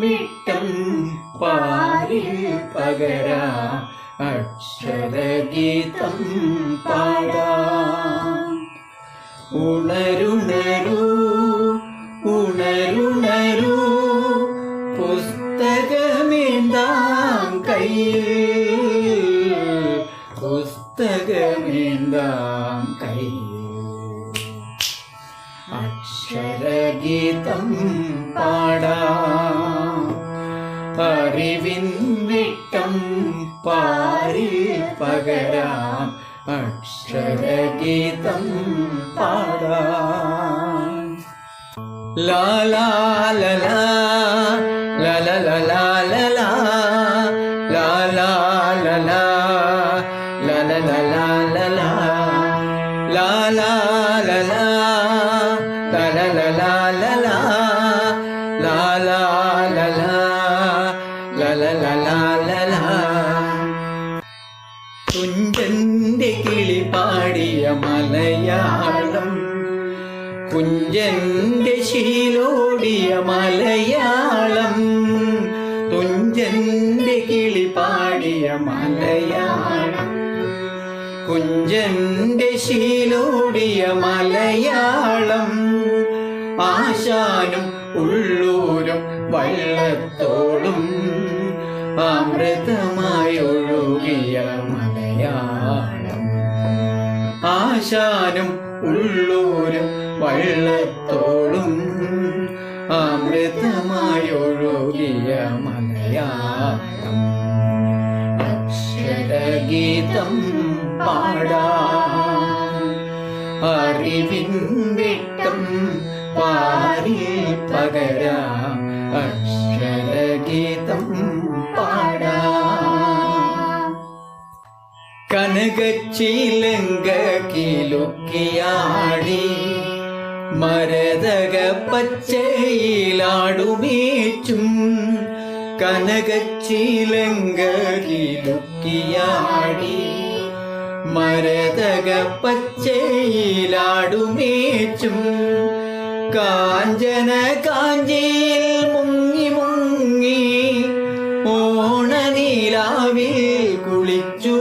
വിട്ടം പാരിൽ പകരാ. അക്ഷരഗീതം പാടാ. ഉണരുണരു ഉണരുണരൂ പുസ്തകമേന്താം കയ്യിൽ. പുസ്തകമേന്താം గీతం పాడా లాలా లలా തുഞ്ചൻ മലയാളം. കുഞ്ചന്റെ ശീലോടിയ മലയാളം. തുഞ്ചന്റെ കിളി പാടിയ മലയാളം. കുഞ്ചന്റെ ശീലോടിയ മലയാളം. ആശാനും ഉള്ളൂരും വള്ളത്തോളും അമൃതമായി ഒഴുകിയ മലയാളം. ആശാനും ഉള്ളൂരും വള്ളത്തോളും അമൃതമായി ഒഴുകിയ മലയാളം. അക്ഷരഗീതം പാടാം. അറിവിൻ വിട്ടം പാരി പകരാം. കനകച്ചിലങ്ക കിലുക്കിയാടി മരതക പച്ചയിലാടുമേച്ചും കനകച്ചിലങ്ക കിലുക്കിയാടി മരതക പച്ചയിലാടുമേച്ചും കാഞ്ചന കാഞ്ചിയിൽ മുങ്ങി മുങ്ങി ഓണനീലാവിൽ കുളിച്ചു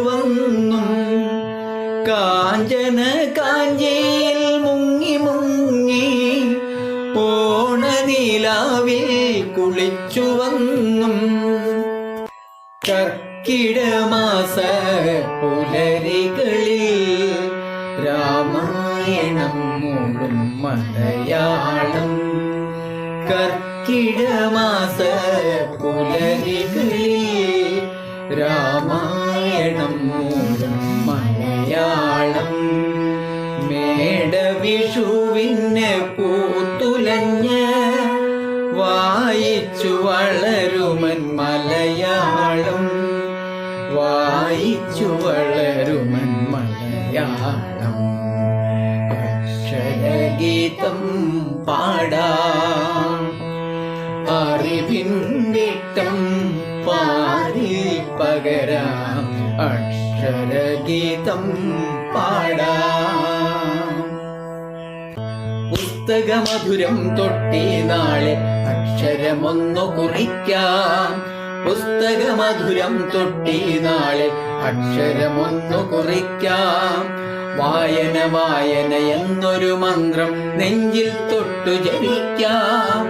കാഞ്ചന കാഞ്ചിയിൽ മുങ്ങി മുങ്ങി ഓണനീലാവിൽ കുളിച്ചു വന്നും. കർക്കിടമാസ പുലരികളിൽ രാമായണം മൂടും മലയാളം. കർക്കിടമാസ പുലരികളിൽ രാമായണം മേടവിഷുവിന് പൂത്തുലഞ്ഞ് വായിച്ചു വളരുമൻ മലയാളം. വായിച്ചു വളരുമൻ മലയാളം. അക്ഷരഗീതം പാടാം. അറിവിൻ വിട്ടം പാരിൽ പകരാം. അക്ഷരഗീതം പാടാം. പുസ്തകമധുരം തൊട്ടേ നാളെ അക്ഷരമൊന്നു കുറിക്കാം. പുസ്തകമധുരം തൊട്ടേ നാളെ അക്ഷരമൊന്നു കുറിക്കാം. വായന വായന എന്നൊരു മന്ത്രം നെഞ്ചിൽ തൊട്ടു ജപിക്കാം.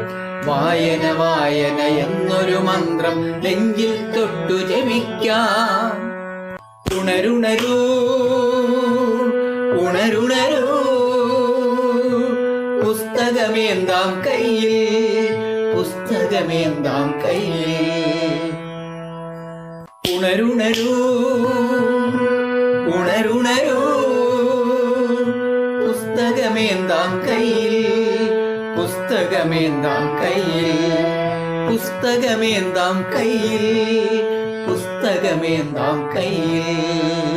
വായന വായന എന്നൊരു മന്ത്രം നെഞ്ചിൽ തൊട്ടു ജപിക്കാം. ഉണരുണരൂ ഉണരുണരൂ. പുസ്തകമേന്താം കയ്യിൽ പുസ്തകമേന്താം കയ്യിൽ ഉണരുണരൂ ഉണരുണരൂ പുസ്തകമേന്താം കയ്യിൽ പുസ്തകമേന്താം കയ്യിൽ പുസ്തകമേന്താം കയ്യിൽ പുസ്തകമേന്താം കയ്യിൽ